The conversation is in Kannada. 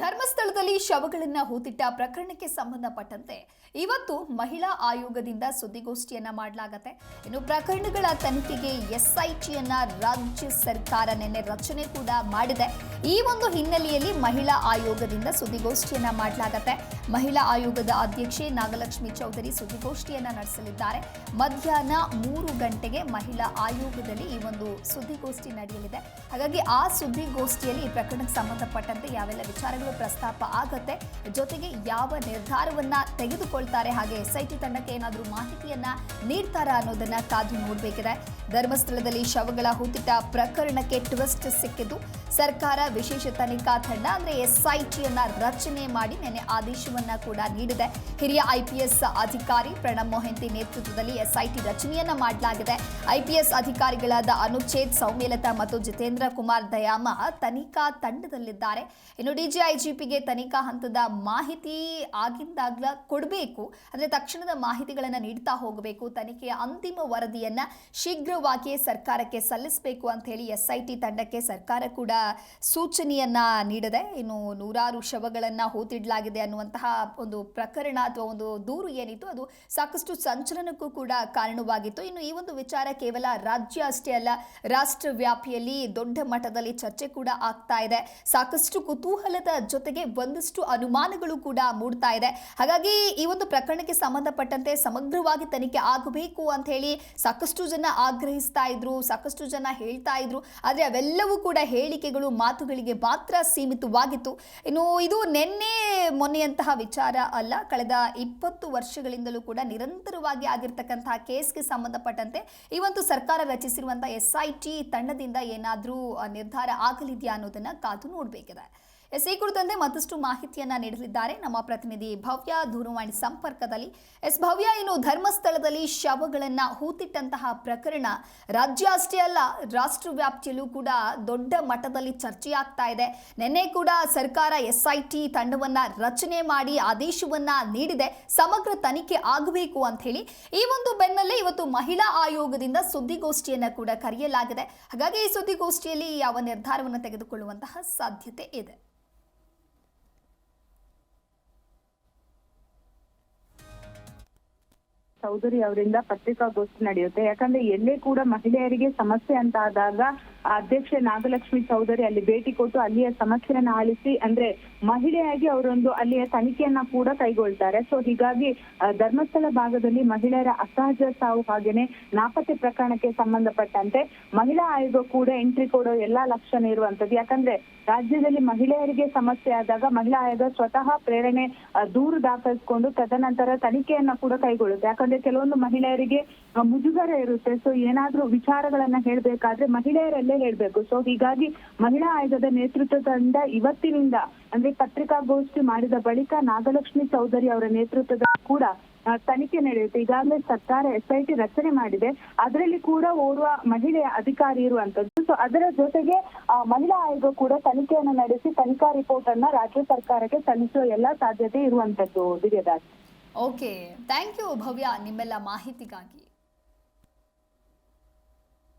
ಧರ್ಮಸ್ಥಳದಲ್ಲಿ ಶವಗಳನ್ನ ಹೂತಿಟ್ಟ ಪ್ರಕರಣಕ್ಕೆ ಸಂಬಂಧಪಟ್ಟಂತೆ ಇವತ್ತು ಮಹಿಳಾ ಆಯೋಗದಿಂದ ಸುದ್ದಿಗೋಷ್ಠಿಯನ್ನ ಮಾಡಲಾಗತ್ತೆ. ಇನ್ನು ಪ್ರಕರಣಗಳ ತನಿಖೆಗೆ ಎಸ್ಐಟಿಯನ್ನ ರಾಜ್ಯ ಸರ್ಕಾರ ನಿನ್ನೆ ರಚನೆ ಕೂಡ ಮಾಡಿದೆ. ಈ ಒಂದು ಹಿನ್ನೆಲೆಯಲ್ಲಿ ಮಹಿಳಾ ಆಯೋಗದಿಂದ ಸುದ್ದಿಗೋಷ್ಠಿಯನ್ನ ಮಾಡಲಾಗತ್ತೆ. ಮಹಿಳಾ ಆಯೋಗದ ಅಧ್ಯಕ್ಷೆ ನಾಗಲಕ್ಷ್ಮಿ ಚೌಧರಿ ಸುದ್ದಿಗೋಷ್ಠಿಯನ್ನ ನಡೆಸಲಿದ್ದಾರೆ. ಮಧ್ಯಾಹ್ನ ಮೂರು ಗಂಟೆಗೆ ಮಹಿಳಾ ಆಯೋಗದಲ್ಲಿ ಈ ಒಂದು ಸುದ್ದಿಗೋಷ್ಠಿ ನಡೆಯಲಿದೆ. ಹಾಗಾಗಿ ಆ ಸುದ್ದಿಗೋಷ್ಠಿಯಲ್ಲಿ ಈ ಪ್ರಕರಣಕ್ಕೆ ಸಂಬಂಧಪಟ್ಟಂತೆ ಯಾವೆಲ್ಲ ವಿಚಾರಗಳು ಪ್ರಸ್ತಾಪ ಆಗತ್ತೆ. ಜೊತೆಗೆ ಯಾವ ನಿರ್ಧಾರವನ್ನ ತೆಗೆದುಕೊಳ್ತಾರೆ ಹಾಗೆ ಎಸ್ಐಟಿ ತಂಡಕ್ಕೆ ಏನಾದರೂ ಮಾಹಿತಿಯನ್ನ ನೀಡ್ತಾರಾ ಅನ್ನೋದನ್ನ ಕಾದು ನೋಡಬೇಕಿದೆ. ಧರ್ಮಸ್ಥಳದಲ್ಲಿ ಶವಗಳ ಹೂತಿಟ್ಟ ಪ್ರಕರಣಕ್ಕೆ ಟ್ವಿಸ್ಟ್ ಸಿಕ್ಕಿದ್ದು, ಸರ್ಕಾರ ವಿಶೇಷ ತನಿಖಾ ತಂಡ ಅಂದ್ರೆ ಎಸ್ಐಟಿಯನ್ನ ರಚನೆ ಮಾಡಿ ನಿನ್ನೆ ಆದೇಶವನ್ನ ಕೂಡ ನೀಡಿದೆ. ಹಿರಿಯ ಐಪಿಎಸ್ ಅಧಿಕಾರಿ ಪ್ರಣಬ್ ಮೊಹಂತಿ ನೇತೃತ್ವದಲ್ಲಿ ಎಸ್ಐಟಿ ರಚನೆಯನ್ನ ಮಾಡಲಾಗಿದೆ. ಐಪಿಎಸ್ ಅಧಿಕಾರಿಗಳಾದ ಅನುಚ್ಛೇದ್ ಸೌಮ್ಯಲತಾ ಮತ್ತು ಜಿತೇಂದ್ರ ಕುಮಾರ್ ದಯಾಮ ತನಿಖಾ ತಂಡದಲ್ಲಿದ್ದಾರೆ. ಇನ್ನು ಡಿಜಿಐಜಿಪಿಗೆ ತನಿಖಾ ಹಂತದ ಮಾಹಿತಿ ಆಗಿಂದಾಗ್ಲ ಕೊಡಬೇಕು. ಅಂದ್ರೆ ತಕ್ಷಣದ ಮಾಹಿತಿಗಳನ್ನು ನೀಡ್ತಾ ಹೋಗಬೇಕು. ತನಿಖೆಯ ಅಂತಿಮ ವರದಿಯನ್ನು ಶೀಘ್ರವಾಗಿಯೇ ಸರ್ಕಾರಕ್ಕೆ ಸಲ್ಲಿಸಬೇಕು ಅಂತ ಹೇಳಿ ಎಸ್ಐಟಿ ತಂಡಕ್ಕೆ ಸರ್ಕಾರ ಕೂಡ ಸೂಚನೆಯನ್ನ ನೀಡಿದೆ. ಇನ್ನು ನೂರಾರು ಶವಗಳನ್ನು ಹೂತಿಡಲಾಗಿದೆ ಅನ್ನುವಂತಹ ಒಂದು ಪ್ರಕರಣ ಅಥವಾ ಒಂದು ದೂರು ಏನಿತ್ತು, ಅದು ಸಾಕಷ್ಟು ಸಂಚಲನಕ್ಕೂ ಕೂಡ ಕಾರಣವಾಗಿತ್ತು. ಇನ್ನು ಈ ಒಂದು ವಿಚಾರ ಕೇವಲ ರಾಜ್ಯ ಅಷ್ಟೇ ಅಲ್ಲ ರಾಷ್ಟ್ರ ವ್ಯಾಪಿಯಲ್ಲಿ ದೊಡ್ಡ ಮಟ್ಟದಲ್ಲಿ ಚರ್ಚೆ ಕೂಡ ಆಗ್ತಾ ಇದೆ. ಸಾಕಷ್ಟು ಕುತೂಹಲದ ಜೊತೆಗೆ ಒಂದಷ್ಟು ಅನುಮಾನಗಳು ಕೂಡ ಮೂಡ್ತಾ ಇದೆ. ಹಾಗಾಗಿ ಈ ಒಂದು ಪ್ರಕರಣಕ್ಕೆ ಸಂಬಂಧಪಟ್ಟಂತೆ ಸಮಗ್ರವಾಗಿ ತನಿಖೆ ಆಗಬೇಕು ಅಂತ ಹೇಳಿ ಸಾಕಷ್ಟು ಜನ ಆಗ್ರಹಿಸ್ತಾ ಇದ್ರು, ಸಾಕಷ್ಟು ಜನ ಹೇಳ್ತಾ ಇದ್ರು. ಆದರೆ ಅವೆಲ್ಲವೂ ಕೂಡ ಹೇಳಿಕೆಗಳು, ಮಾತುಗಳಿಗೆ ಮಾತ್ರ ಸೀಮಿತವಾಗಿತ್ತು. ಇನ್ನು ಇದು ನಿನ್ನೆ ಮೊನ್ನೆಯಂತಹ ವಿಚಾರ ಅಲ್ಲ, ಕಳೆದ ಇಪ್ಪತ್ತು ವರ್ಷಗಳಿಂದಲೂ ಕೂಡ ನಿರಂತರವಾಗಿ ಆಗಿರ್ತಕ್ಕಂತಹ ಕೇಸ್ಗೆ ಸಂಬಂಧಪಟ್ಟಂತೆ ಒಂದು ಸರ್ಕಾರ ರಚಿಸಿರುವಂತಹ ಎಸ್ ಐ ಟಿ ತಂಡದಿಂದ ಏನಾದರೂ ನಿರ್ಧಾರ ಆಗಲಿದೆಯಾ ಅನ್ನೋದನ್ನ ಕಾದು ನೋಡಬೇಕಿದೆ. ಎಸ್ ಈ ಕುರಿತಂತೆ ಮತ್ತಷ್ಟು ಮಾಹಿತಿಯನ್ನ ನೀಡಲಿದ್ದಾರೆ. ನಮ್ಮ ಪ್ರತಿನಿಧಿ ಭವ್ಯ ದೂರವಾಣಿ ಸಂಪರ್ಕದಲ್ಲಿ ಎಸ್ ಭವ್ಯ, ಇನ್ನು ಧರ್ಮಸ್ಥಳದಲ್ಲಿ ಶವಗಳನ್ನ ಹೂತಿಟ್ಟಂತಹ ಪ್ರಕರಣ ರಾಜ್ಯ ಅಷ್ಟೇ ಅಲ್ಲ ರಾಷ್ಟ್ರ ವ್ಯಾಪ್ತಿಯಲ್ಲೂ ಕೂಡ ದೊಡ್ಡ ಮಟ್ಟದಲ್ಲಿ ಚರ್ಚೆಯಾಗ್ತಾ ಇದೆ. ನಿನ್ನೆ ಕೂಡ ಸರ್ಕಾರ ಎಸ್ ಐ ಟಿ ತಂಡವನ್ನ ರಚನೆ ಮಾಡಿ ಆದೇಶವನ್ನ ನೀಡಿದೆ. ಸಮಗ್ರ ತನಿಖೆ ಆಗಬೇಕು ಅಂತ ಹೇಳಿ ಈ ಒಂದು ಬೆನ್ನಲ್ಲೇ ಇವತ್ತು ಮಹಿಳಾ ಆಯೋಗದಿಂದ ಸುದ್ದಿಗೋಷ್ಠಿಯನ್ನ ಕೂಡ ಕರೆಯಲಾಗಿದೆ. ಹಾಗಾಗಿ ಈ ಸುದ್ದಿಗೋಷ್ಠಿಯಲ್ಲಿ ಯಾವ ನಿರ್ಧಾರವನ್ನು ತೆಗೆದುಕೊಳ್ಳುವಂತಹ ಸಾಧ್ಯತೆ ಇದೆ. ಚೌಧರಿ ಅವರಿಂದ ಪತ್ರಿಕಾಗೋಷ್ಠಿ ನಡೆಯುತ್ತೆ. ಯಾಕಂದ್ರೆ ಎಲ್ಲೇ ಕೂಡ ಮಹಿಳೆಯರಿಗೆ ಸಮಸ್ಯೆ ಅಂತ ಆದಾಗ ಅಧ್ಯಕ್ಷೆ ನಾಗಲಕ್ಷ್ಮಿ ಚೌಧರಿ ಅಲ್ಲಿ ಭೇಟಿ ಕೊಟ್ಟು ಅಲ್ಲಿಯ ಸಮಸ್ಯೆಯನ್ನ ಆಲಿಸಿ ಅಂದ್ರೆ ಮಹಿಳೆಯಾಗಿ ಅವರೊಂದು ಅಲ್ಲಿಯ ತನಿಖೆಯನ್ನ ಕೂಡ ಕೈಗೊಳ್ತಾರೆ. ಸೊ ಹೀಗಾಗಿ ಧರ್ಮಸ್ಥಳ ಭಾಗದಲ್ಲಿ ಮಹಿಳೆಯರ ಅಸಹಜ ಸಾವು ಹಾಗೇನೆ ನಾಪತ್ತೆ ಪ್ರಕರಣಕ್ಕೆ ಸಂಬಂಧಪಟ್ಟಂತೆ ಮಹಿಳಾ ಆಯೋಗ ಕೂಡ ಎಂಟ್ರಿ ಕೊಡೋ ಎಲ್ಲಾ ಲಕ್ಷಣ ಇರುವಂತದ್ದು ಯಾಕಂದ್ರೆ ರಾಜ್ಯದಲ್ಲಿ ಮಹಿಳೆಯರಿಗೆ ಸಮಸ್ಯೆ ಆದಾಗ ಮಹಿಳಾ ಆಯೋಗ ಸ್ವತಃ ಪ್ರೇರಣೆ ದೂರು ದಾಖಲಿಸಿಕೊಂಡು ತದನಂತರ ತನಿಖೆಯನ್ನ ಕೂಡ ಕೈಗೊಳ್ಳುತ್ತೆ. ಯಾಕಂದ್ರೆ ಕೆಲವೊಂದು ಮಹಿಳೆಯರಿಗೆ ಮುಜುಗರ ಇರುತ್ತೆ. ಸೊ ಏನಾದ್ರೂ ವಿಚಾರಗಳನ್ನ ಹೇಳ್ಬೇಕಾದ್ರೆ ಮಹಿಳೆಯರಲ್ಲೇ ಹೇಳ್ಬೇಕು. ಸೊ ಹೀಗಾಗಿ ಮಹಿಳಾ ಆಯೋಗದ ತಂಡ ಇವತ್ತಿನಿಂದ, ಅಂದ್ರೆ ಪತ್ರಿಕಾಗೋಷ್ಠಿ ಮಾಡಿದ ಬಳಿಕ ನಾಗಲಕ್ಷ್ಮಿ ಚೌಧರಿ ಅವರ ನೇತೃತ್ವದ ಕೂಡ ತನಿಖೆ ನಡೆಯುತ್ತೆ. ಈಗಾಗಲೇ ಸರ್ಕಾರ ಎಸ್ ರಚನೆ ಮಾಡಿದೆ. ಅದರಲ್ಲಿ ಕೂಡ ಓರ್ವ ಮಹಿಳೆಯ ಅಧಿಕಾರಿ ಇರುವಂತದ್ದು. ಸೊ ಅದರ ಜೊತೆಗೆ ಮಹಿಳಾ ಆಯೋಗ ಕೂಡ ತನಿಖೆಯನ್ನು ನಡೆಸಿ, ತನಿಖಾ ರಿಪೋರ್ಟ್ ಅನ್ನ ರಾಜ್ಯ ಸರ್ಕಾರಕ್ಕೆ ಸಲ್ಲಿಸುವ ಎಲ್ಲಾ ಸಾಧ್ಯತೆ ಇರುವಂತದ್ದು, Divyadas. Okay thank you Bhavya ನಿಮ್ಮೆಲ್ಲ ಮಾಹಿತಿಗಾಗಿ